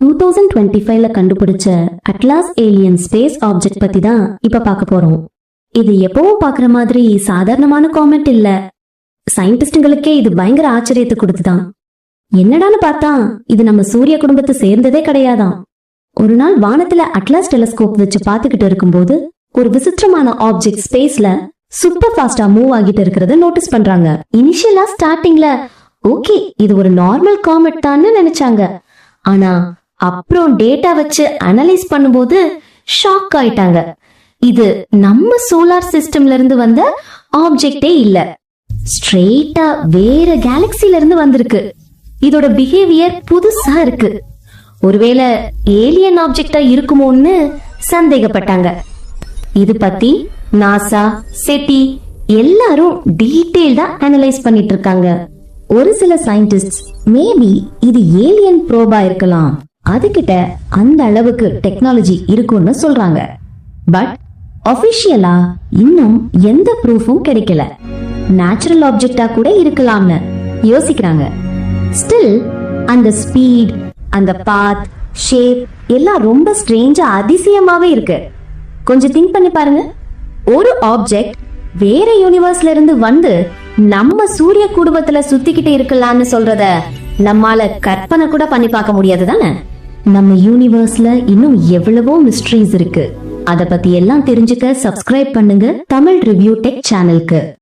Two thousand twenty ஃபைவ்ல கண்டுபிடிச்ச atlas alien space object பத்தி தான் இப்ப பார்க்க போறோம். இது எப்பவும் பாக்குற மாதிரி சாதாரணமான காமெட் இல்ல. சயின்டிஸ்டுங்களுக்கே இது பயங்கர ஆச்சரியத்தை கொடுத்துதான். என்னடான்னு பார்த்தா இது நம்ம சூரிய குடும்பத்தை சேர்ந்ததே கிடையாதான். ஒரு நாள் வானத்துல அட்லாஸ் டெலஸ்கோப் வச்சு பார்த்துக்கிட்டு இருக்கும்போது ஒரு விசித்திரமான ஆப்ஜெக்ட் ஸ்பேஸ்ல சூப்பர் ஃபாஸ்டா மூவ் ஆகிட்டு இருக்கிறத நோட்டீஸ் பண்றாங்க. இனிஷியலா ஸ்டார்டிங்ல ஓகே இது ஒரு நார்மல் காமெட் தான்னு நினைச்சாங்க. ஆனா அப்புறம் டேட்டா வச்சு அனலைஸ் பண்ணும்போது ஷாக் ஆயிட்டாங்க. இது நம்ம சோலார் சிஸ்டம்ல இருந்து வந்த ஆப்ஜெக்டே இல்ல. ஸ்ட்ரெயிட்டா வேற கேலக்சில இருந்து வந்திருக்கு. இதோட பிஹேவியர் புதுசா இருக்கு. ஒருவேளை ஏலியன் ஆப்ஜெக்டா இருக்குமோன்னு சந்தேகப்பட்டாங்க. இது பத்தி நாசா செட்டி எல்லாரும் டீட்டெயில்டா அனலைஸ் பண்ணிட்டு இருக்காங்க. ஒரு சில சயின்டிஸ்ட் மேபி இது ஏலியன் ப்ரோபா இருக்கலாம். அதுகிட்ட அந்த அளவுக்கு டெக்னாலஜி இருக்கும்னு சொல்றாங்க. பட் அபிஷியலா இன்னும் எந்த ப்ரூஃபும் கிடைக்கல. நேச்சுரல் ஆப்ஜெக்டா கூட இருக்கலாம்னு யோசிக்கிறாங்க. ஸ்டில் அந்த ஸ்பீட் அந்த பாத் ஷேப் எல்லாம் ரொம்ப ஸ்ட்ரேஞ்சா அதிசயமாவே இருக்கு. கொஞ்சம் திங்க் பண்ணி பாருங்க. ஒரு ஆப்ஜெக்ட் வேற யூனிவர்ஸ்ல இருந்து வந்து நம்ம சூரிய குடும்பத்துல சுத்திக்கிட்டு இருக்கலாம்னு சொல்றத நம்மால கற்பனை கூட பண்ணி பார்க்க முடியாது தானே? நம்ம யூனிவர்ஸ்ல இன்னும் எவ்வளவோ மிஸ்ட்ரீஸ் இருக்கு. அத பத்தி எல்லாம் தெரிஞ்சுக்க சப்ஸ்கிரைப் பண்ணுங்க தமிழ் ரிவ்யூ டெக் சேனலுக்கு